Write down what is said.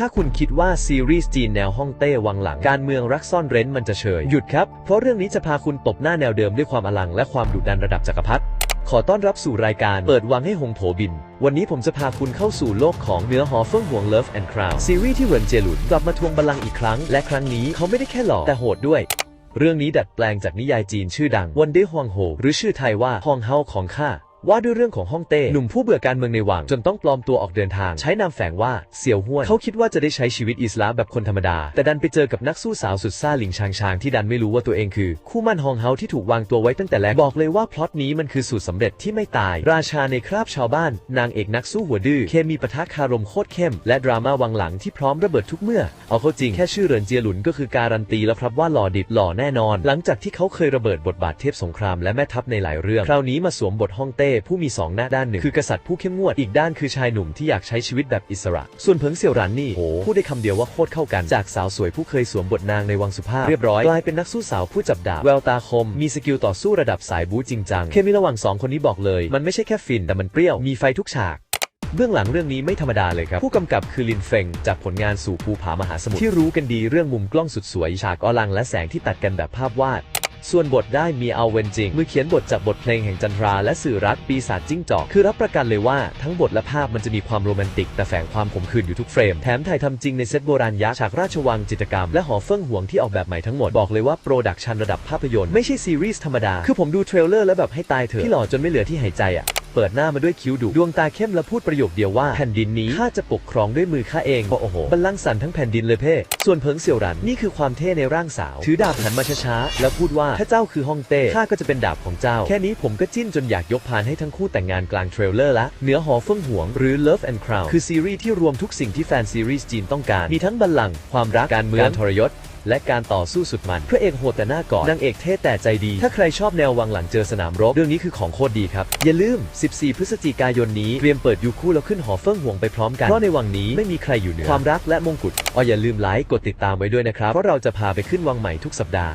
ถ้าคุณคิดว่าซีรีส์จีนแนวฮ่องเต้วังหลังการเมืองรักซ่อนเร้นมันจะเฉย หยุดครับ เพราะเรื่องนี้จะพาคุณตบหน้าแนวเดิมด้วยความอลังและความดุดันระดับจักรพรรดิขอต้อนรับสู่รายการเปิดวังให้หงโถบิน วันนี้ผมจะพาคุณเข้าสู่โลกของเนื้อหอเฟิ่องหวง Love and Crown ซีรีส์ที่เหวินเจหลุนกลับมาทวงบัลลังก์อีกครั้ง และครั้งนี้เขาไม่ได้แค่หล่อแต่โหดด้วย เรื่องนี้ดัดแปลงจากนิยายจีนชื่อดังวันเดฮวงโฮหรือชื่อไทยว่าฮองเฮาของข้า ว่าด้วยเรื่องของฮ่องเต้หนุ่มผู้เบื่อการเมืองในวัง จนต้องปลอมตัวออกเดินทาง ใช้นามแฝงว่าเสี่ยวห้วน เขาคิดว่าจะได้ใช้ชีวิตอิสลามแบบคนธรรมดา แต่ดันไปเจอกับนักสู้สาวสุดซ่าหลิงชางชางที่ดันไม่รู้ว่าตัวเองคือ คู่มั่นฮองเฮาที่ถูกวางตัวไว้ตั้งแต่แรกบอกเลยว่าพล็อตนี้มันคือสูตรสำเร็จที่ไม่ตาย ราชาในคราบชาวบ้าน นางเอกนักสู้หัวดื้อเคมีปะทะคารมโคตรเข้ม และดราม่าวังหลังที่พร้อมระเบิดทุกเมื่อ เอาเข้าจริงแค่ชื่อเรินเจียหลุนก็คือการันตีแล้วครับว่าหล่อดิบหล่อแน่นอน หลังจากที่เขาเคยระเบิดบทบาทเทพสงครามและแม่ทัพในหลายเรื่องคราวนี้มาสวมบทฮ่องเต้ผู้มีสองหน้าด้านหนึ่งคือกษัตริย์ผู้เข้มงวดอีกด้านคือชายหนุ่มที่อยากใช้ชีวิตแบบอิสระ ส่วนเพิงเสี่ยวหรันนี่โอ้พูดได้คำเดียวว่าโคตรเข้ากันจากสาวสวยผู้เคยสวมบทนางในวังสุภาพเรียบร้อยกลายเป็นนักสู้สาวผู้จับดาบแววตาคม มีสกิลต่อสู้ระดับสายบู๊จริงจังเคมีระหว่างสองคนนี้บอกเลย มันไม่ใช่แค่ฟินแต่มันเปรี้ยวมีไฟทุกฉากเบื้องหลังเรื่องนี้ไม่ธรรมดาเลยครับ ผู้กำกับคือลินเฟง จากผลงานสู่ภูผามหาสมุทรที่รู้กันดีเรื่องมุมกล้องสุดสวยฉากอลังและแสงที่ตัดกันแบบภาพวาด ส่วนบทได้มีเอาเวนจิง มือเขียนบทจากบทเพลงแห่งจันทราและสื่อรักปีศาจจิ้งจอก คือรับประกันเลยว่าทั้งบทและภาพมันจะมีความโรแมนติก แต่แฝงความขมขื่นอยู่ทุกเฟรม แถมถ่ายทำจริงในเซตโบราณยักษ์ฉากราชวังจิตรกรรม และหอเฟื่องห่วงที่ออกแบบใหม่ทั้งหมด บอกเลยว่าโปรดักชันระดับภาพยนตร์ไม่ใช่ซีรีส์ธรรมดา คือผมดูเทรลเลอร์แล้วแบบให้ตายเถอะที่หล่อจนไม่เหลือที่หายใจอะ เปิดหน้ามาด้วยคิ้วดุดวงตาเข้มและพูดประโยคเดียวว่าแผ่นดินนี้ข้าจะปกครองด้วยมือข้าเองโอ้โหบัลลังก์สันทั้งแผ่นดินเลยเพ่ส่วนเพิงเสี่ยวรันนี่คือความเท่ในร่างสาว ถือดาบหันมาช้าๆแล้วพูดว่าถ้าเจ้าคือฮ่องเต้ข้าก็จะเป็นดาบของเจ้า แค่นี้ผมก็จิ้นจนอยากยกพานให้ทั้งคู่แต่งงานกลางเทรลเลอร์ละเนื้อหอเฟิ่องหวงหรือ Love and Crown คือซีรีส์ที่รวมทุกสิ่งที่แฟนซีรีส์จีนต้องการมีทั้งบัลลังก์ความรักการเมืองการทรยศ และการต่อสู้สุดมัน พระเอกโหดแต่หน้ากอดนางเอกเท่แต่ใจดี ถ้าใครชอบแนววังหลังเจอสนามรบ เรื่องนี้คือของโคตรดีครับ อย่าลืม 14 พฤศจิกายนนี้เตรียมเปิดยูคู่แล้วขึ้นหอเฟิ่งห่วงไปพร้อมกัน เพราะในวังนี้ไม่มีใครอยู่เหนือความรักและมงกุฎอ๋ออย่าลืมไลค์กดติดตามไว้ด้วยนะครับเพราะเราจะพาไปขึ้นวังใหม่ทุกสัปดาห์